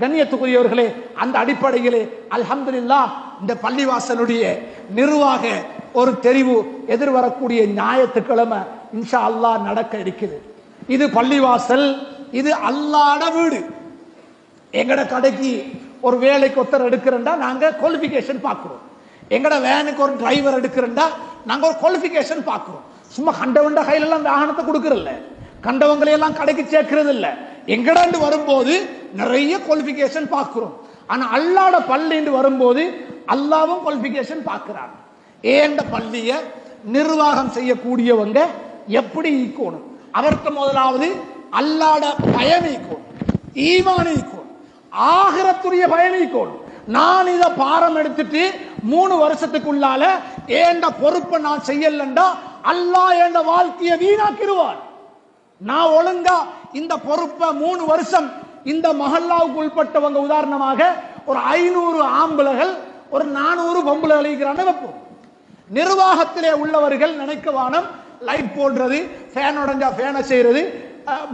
கண்ணியத்துக்குரியவர்களே அந்த அடிப்படையிலே அல்ஹம்துல்லா இந்த பள்ளிவாசலுடைய நிர்வாக ஒரு தெரிவு எதிர்வரக்கூடிய ஞாயிற்றுக்கிழமை இன்ஷா அல்லாஹ் நடக்க இருக்குது. இது பள்ளிவாசல் இது அல்லாட வீடு. எங்கட கடைக்கு ஒரு வேலைக்கு ஒருத்தர் எடுக்கிறேன்டா நாங்கள் குவாலிஃபிகேஷன் பார்க்குறோம் எங்கட வேனுக்கு ஒரு டிரைவர் எடுக்கிறண்டா நாங்கள் ஒரு குவாலிஃபிகேஷன் பார்க்குறோம் சும்மா கண்டவண்ட கையிலெல்லாம் வாகனத்தை கொடுக்கறதில்ல. கண்டவங்களை எல்லாம் கடைக்கு சேர்க்கறது இல்லை எங்கடாண்டு வரும்போது நிறைய குவாலிஃபிகேஷன் பார்க்கிறோம். ஆனால் அல்லாட பள்ளின்னு வரும்போது அல்லாவும் குவாலிஃபிகேஷன் பார்க்கிறாங்க. ஏண்ட பள்ளியை நிர்வாகம் செய்யக்கூடியவங்க எப்படி ஈக்கணும் அவர்கிட்ட முதலாவது அல்லாட பயம் ஈக்கணும் ஈமான் ஈக்கணும் ஆகிரத்துடைய பயம் ஈக்கணும் நான் இதை பாரம் எடுத்துட்டு மூணு வருஷத்துக்குள்ளால ஏண்ட பொறுப்பை நான் செய்யலண்டா? அல்லாஹ் ஏண்ட வாழ்க்கையை வீணாக்கிடுவான்? நான் ஒழுங்கா இந்த பொறுப்பை மூணு வருஷம் இந்த மஹல்லாவுக்கு உள்பட்டவங்க உதாரணமாக ஒரு ஐநூறு ஆம்பளைகள் ஒரு நானூறு பொம்பளை அழிக்கிறான்னு வைப்போம் நிர்வாகத்திலே உள்ளவர்கள் நினைக்க வானம் லைட் போடுறது ஃபேன் உடஞ்சா ஃபேனை செய்யறது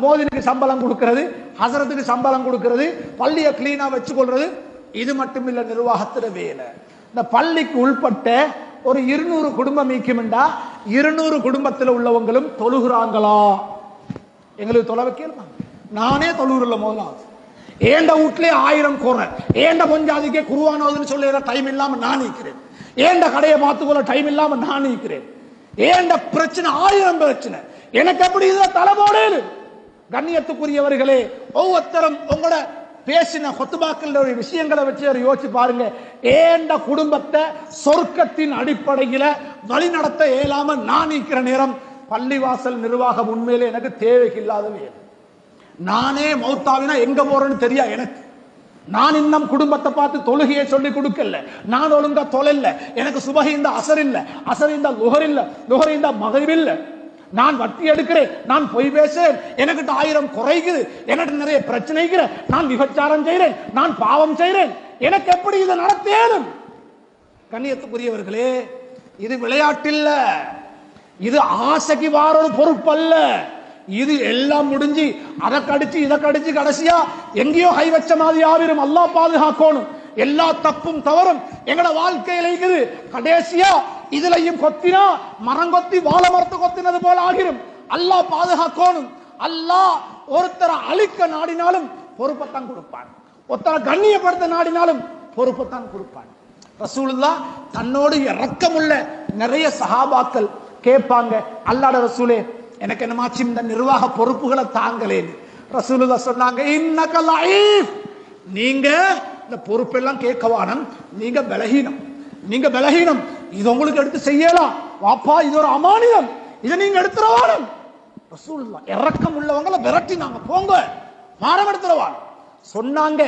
மோதினுக்கு சம்பளம் கொடுக்கறது ஹசரத்துக்கு சம்பளம் கொடுக்கறது பள்ளியை கிளீனா வச்சுக்கொள்றது. இது மட்டும் இல்லை நிர்வாகத்தில் வேலை. இந்த பள்ளிக்கு உள்பட்ட ஒரு இருநூறு குடும்பம் மீக்குமெண்டா இருநூறு குடும்பத்தில் உள்ளவங்களும் தொழுகிறாங்களா? எங்களுக்கு தொலை வைக்கணுமா நானே தொழுகிறல முதலாவது ஏண்ட வீட்லயே ஆயிரம் குறை. ஏண்ட பொஞ்சாதிக்கே குருவானோதுன்னு சொல்லி டைம் இல்லாம நான் நிற்கிறேன் ஏண்ட கடையை பார்த்துக்கொள்ள டைம் இல்லாம நான் நிற்கிறேன் ஏண்ட பிரச்சனை ஆயிரம் பிரச்சனை. எனக்கு அப்படி இதுல தலைபோடேது கண்ணியத்துக்குரியவர்களே ஒவ்வொருத்தரும் உங்களோட பேசின கொத்துபாக்கள் விஷயங்களை வச்சு அவர் யோசிச்சு பாருங்க. ஏண்ட குடும்பத்தை சொர்க்கத்தின் அடிப்படையில வழி நடத்த இயலாம நான் நிற்கிற நேரம் பள்ளிவாசல் நிர்வாகம் உண்மையிலே எனக்கு தேவை வேலை நானே மௌத்தாவினா எங்க போறேன்னு தெரியா எனக்கு? நான் இன்னும் குடும்பத்தை பார்த்து தொழுகையை சொல்லி கொடுக்கல. நான் ஒழுங்கா தொழில்ல எனக்கு சுபகிந்த அசர் இல்ல. அசர் இந்த லுகர் இல்ல. லுகர் இந்த மகரிப் நான் வட்டி எடுக்கிறேன். நான் பொய் பேசுறேன். எனக்கிட்ட ஆயிரம் குறைக்குது. எனக்கு நிறைய பிரச்சனைகிற நான் விபச்சாரம் செய்கிறேன் நான் பாவம் செய்கிறேன் எனக்கு எப்படி இதை நடத்தேனும்? கண்ணியத்துக்குரியவர்களே இது விளையாட்டில்ல இது ஆசைக்கு வார ஒரு பொறுப்பல்ல. இது எல்லாம் முடிஞ்சு அதை கடிச்சு இதை கடிச்சு கடைசியா எங்கேயோ கை வச்ச மாதிரி ஆவிரும் அல்லாஹ் பாதுகாக்கணும். எல்லா தப்பும் தவறும் எங்கட வாழ்க்கையில இருக்குது. கடைசியா இதுலயும் கொத்தினா மரம் கொத்தி வாழை மரத்து கொத்தினது போல ஆகிரும். அல்லாஹ் பாதுகாக்கணும். அல்லாஹ் ஒருத்தரை அழிக்க நாடினாலும் பொறுப்பைத்தான் கொடுப்பான். ஒருத்தரை கண்ணியப்படுத்த நாடினாலும் பொறுப்பைத்தான் கொடுப்பான். ரசூலுல்லா தன்னோடு இறக்கமுள்ள நிறைய சஹாபாக்கள் கேட்பாங்க அல்லாட ரசூலே எனக்கு என்னமாச்சு இந்த நிர்வாக பொறுப்புகளை தாங்களேன்னு ரசூலுல்லா சொன்னாங்க இன்னக நீங்க இந்த பொறுப்பெல்லாம் கேட்கவானம் நீங்க பலகீனம். நீங்க பலகீனம். இது உங்களுக்கு எடுத்து செய்யலாம். வாப்பா இது ஒரு அமானிதம். இதை நீங்க எடுத்துறவானம் ரசூலுல்லா இறக்கம் உள்ளவங்கள விரட்டினாங்க. போங்க பாடம் எடுத்துறவான் சொன்னாங்க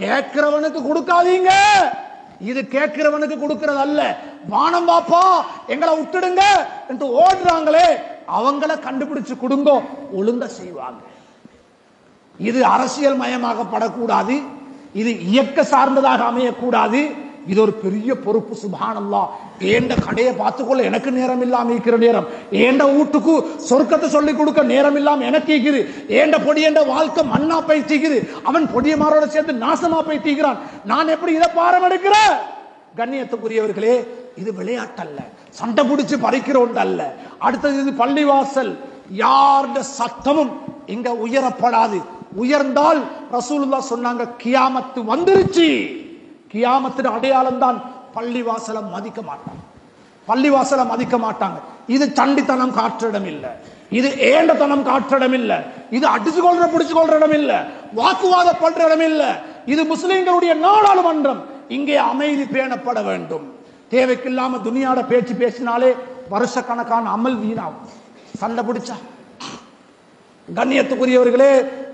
கேட்கிறவனுக்கு கொடுக்காதீங்க. இது கேட்கிறவனுக்கு கொடுக்கறது அல்ல வானம் பாப்பா எங்களை விட்டுடுங்க என்று ஓடுறாங்களே. அவங்கள கண்டுபிடிச்சு கொடுங்க ஒழுங்க செய்வாங்க. இது அரசியல் மயமாகப்படக்கூடாது இது இயக்க சார்ந்ததாக அமையக்கூடாது இது ஒரு பெரிய பொறுப்பு சுபானல்லா ஏண்ட கடையை பார்த்துக்கொள்ள எனக்கு நேரம் இல்லாம இருக்கிற நேரம். ஏண்ட வீட்டுக்கு சொர்க்கத்தை சொல்லி கொடுக்க நேரம் இல்லாம எனக்கு இருக்குது. ஏண்ட பொடியண்ட வாழ்க்கை மண்ணா பயிற்சிக்குது அவன் பொடியமாரோட சேர்ந்து நாசமா பயிற்சிக்கிறான் நான் எப்படி இதை பாரம் எடுக்கிறேன் கண்ணியத்துக்குரியவர்களே இது விளையாட்டல்ல. சண்டை பிடிச்சு பறிக்கிற ஒன்று அல்ல அடுத்தது இது பள்ளிவாசல். யாருடைய சத்தமும் இங்க உயரப்படாது. உயர்ந்தால் ரசூலுல்லா சொன்னாங்க கியாமத்து வந்துருச்சு. கியாமத்தின் அடையாளம் தான் பள்ளிவாசலை மதிக்க மாட்டாங்க. பள்ளிவாசலை மதிக்க மாட்டாங்க. இது சண்டித்தனம் காற்றிடம் இல்ல இது ஏண்டத்தனம் காற்றிடம் இல்ல இது அடிச்சு கொள்ற பிடிச்சு கொள்ற இடம் இல்ல வாக்குவாதம் பண்ற இடம் இல்ல இது முஸ்லிம்களுடைய நாடாளுமன்றம். இங்கே அமைதி பேணப்பட வேண்டும். தேவைக்கில்லாம துணியாட பேச்சு பேசினாலே வருஷக்கணக்கான அமல் வீணாகும். சண்டை பிடிச்சா. கண்ணியத்துக்குரியவர்களே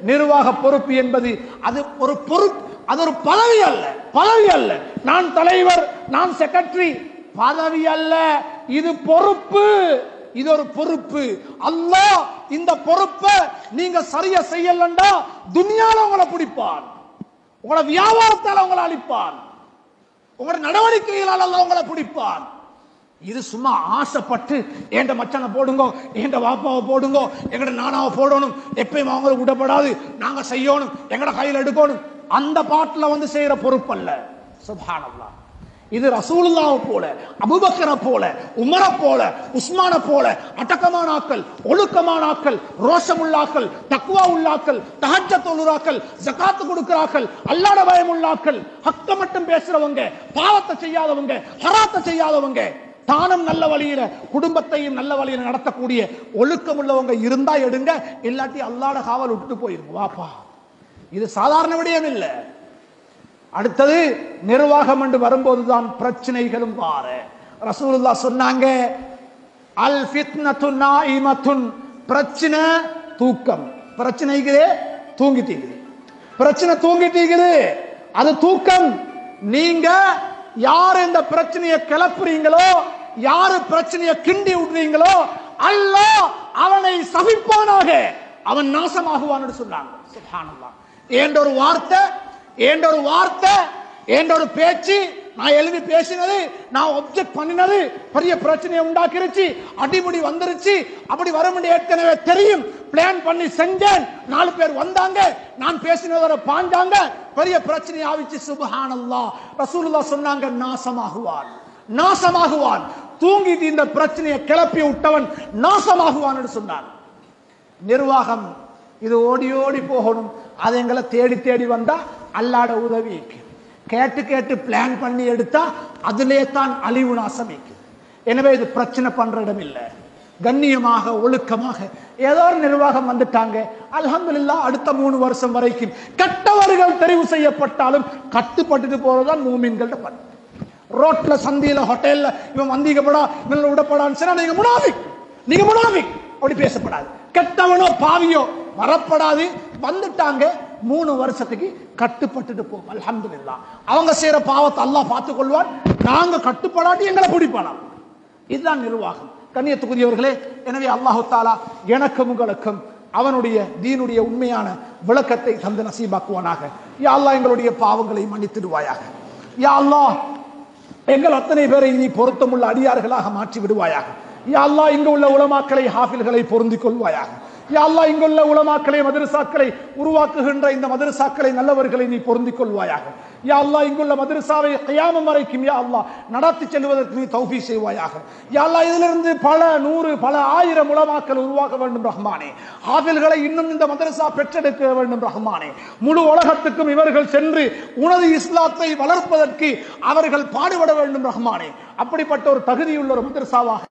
நிர்வாக பொறுப்பு என்பது அது ஒரு பொறுப்பு அது ஒரு பதவி அல்ல பதவி அல்ல. நான் தலைவர் நான் செக்ரட்டரி பதவி அல்ல. இது பொறுப்பு இது ஒரு பொறுப்பு. அல்ல இந்த பொறுப்பை நீங்க சரியா செய்யலண்டா துனியால உங்களை பிடிப்பான். உங்களை வியாபாரத்தால் உங்களை அழிப்பான். உங்களோட நடவடிக்கைகளால் அல்ல உங்களை பிடிப்பான். இது சும்மா ஆசைப்பட்டு ஏண்ட மச்சானை போடுங்க ஏண்ட வாப்பாவை போடுங்க எங்கட நானாவை போடணும் எப்பயும் அவங்களுக்கு விடப்படாது நாங்க செய்யணும் எங்கட கையில் எடுக்கணும். அந்த பாட்டுல வந்து செய்யற பொறுப்பல்ல. சுப்ஹானல்லாஹ் இது ரசூலுல்லாவை போல அபுபக்கரை போல உமரை போல உஸ்மான போல அடக்கமானாக்கள் ஒழுக்கமானாக்கள் ஒழுக்கமான ரோஷமுள்ளாக்கள் தக்குவா உள்ளாக்கள் தகச்ச தொழுறாக்கள் ஜகாத்து கொடுக்கிறாக்கள் அல்லாட பயம் உள்ளாக்கள் ஹக்க மட்டும் பேசுறவங்க பாவத்தை செய்யாதவங்க ஹராத்தை செய்யாதவங்க தானும் நல்ல வழியில குடும்பத்தையும் நல்ல வழியில நடத்தக்கூடிய ஒழுக்கம் உள்ளவங்க இருந்தா எடுங்க இல்லாட்டி அல்லாட காவல் விட்டுட்டு போயிருங்க. வாப்பா. இது சாதாரண விடயம் இல்லை அடுத்தது நிர்வாகம் என்று வரும்போதுதான் பிரச்சனைகளும் பாரு ரசூலுல்லா சொன்னாங்க அல் ஃபித்னத்து பிரச்சனை தூக்கம். பிரச்சனைகளே தூங்கிட்டீங்குது பிரச்சனை தூங்கிட்டீங்குது அது தூக்கம். நீங்க யார் இந்த பிரச்சனையை கிளப்புறீங்களோ யாரு பிரச்சனையை கிண்டி விடுறீங்களோ அல்ல அவனை சபிப்பானாக. அவன் நாசமாகுவான்னு சொன்னாங்க. ஏன்ற ஒரு வார்த்தை என்ற ஒரு வார்த்தை என்ற ஒரு பேச்சு? நான் எழுதி பேசினது நான் ஒப்ஜெக்ட் பண்ணினது பெரிய பிரச்சனையை உண்டாக்கிருச்சு அடிமுடி வந்துருச்சு அப்படி வர முடிய ஏற்கனவே தெரியும். பிளான் பண்ணி செஞ்சேன் நாலு பேர் வந்தாங்க நான் பேசினதோட பாஞ்சாங்க பெரிய பிரச்சனை ஆவிச்சு சுபஹானல்லா ரசூலுல்லா சொன்னாங்க நாசமாகுவான் நாசமாகுவான். தூங்கிட்டு இந்த பிரச்சனையை கிளப்பி விட்டவன் நாசமாகுவான் சொன்னார். சொன்னான் நிர்வாகம் இது ஓடி ஓடி போகணும். அது எங்களை தேடி தேடி வந்தா அல்லாட உதவி கேட்டு கேட்டு பிளான் பண்ணி எடுத்தா அதிலே தான் அழிவு நாசம் வைக்கும் எனவே இது பிரச்சனை பண்ற இடம் இல்லை. கண்ணியமாக ஒழுக்கமாக ஏதோ ஒரு நிர்வாகம் வந்துட்டாங்க. அல்ஹம்துலில்லாஹ் அடுத்த மூணு வருஷம் வரைக்கும் கட்டவர்கள் தெரிவு செய்யப்பட்டாலும் கட்டுப்பட்டுட்டு போறதுதான் மூமின்கள பண்பு ரோட்ல சந்தியில ஹோட்டல்ல இவன் வந்தீங்கப்படா இவன் விடப்படான்னு சொன்னா நீங்க முடாவி நீங்க முடாவி அப்படி பேசப்படாது. கெட்டவனோ பாவியோ வரப்படாது. வந்துட்டாங்க. மூணு வருஷத்துக்கு கட்டுப்பட்டுட்டு அலமது இல்லா அவங்க செய்யற பாவத்தை அல்லாஹ் பார்த்துக் கொள்வான் நாங்க கட்டுப்படாட்டி எங்களை பிடிப்பானாம். இதுதான் நிர்வாகம். கண்ணியத்துக்குரியவர்களே எனவே அல்லாஹு தாலா எனக்கும் உங்களுக்கும் அவனுடைய தீனுடைய உண்மையான விளக்கத்தை தந்து நசீபாக்குவானாக. யா அல்லாஹ் எங்களுடைய பாவங்களை மன்னித்திடுவாயாக. யா அல்லா எங்கள் அத்தனை பேரை நீ பொருத்தமுள்ள அடியார்களாக மாற்றி விடுவாயாக யா அல்லாஹ் இங்கு உள்ள உலமாக்களை ஹாஃபில்களை பொருந்திக் கொள்வாயாக யாழ்லா இங்குள்ள உலமாக்களை மதரசாக்களை உருவாக்குகின்ற இந்த மதரசாக்களை நல்லவர்களை நீ பொருந்திக் கொள்வாயாக. யா அல்லா இங்குள்ள மதரசாவை கியாமம் வரைக்கும் யா அல்லா நடத்தி செல்வதற்கு நீ தௌஃபி செய்வாயாக. யா அல்லா இதிலிருந்து பல நூறு பல ஆயிரம் உலமாக்கள் உருவாக்க வேண்டும் ரஹ்மானே. ஹாஃபில்களை இன்னும் இந்த மதரசா பெற்றெடுக்க வேண்டும் ரஹ்மானே. முழு உலகத்துக்கும் இவர்கள் சென்று உனது இஸ்லாத்தை வளர்ப்பதற்கு அவர்கள் பாடுபட வேண்டும் ரஹ்மானே. அப்படிப்பட்ட ஒரு தகுதியுள்ள ஒரு மதரசாவாக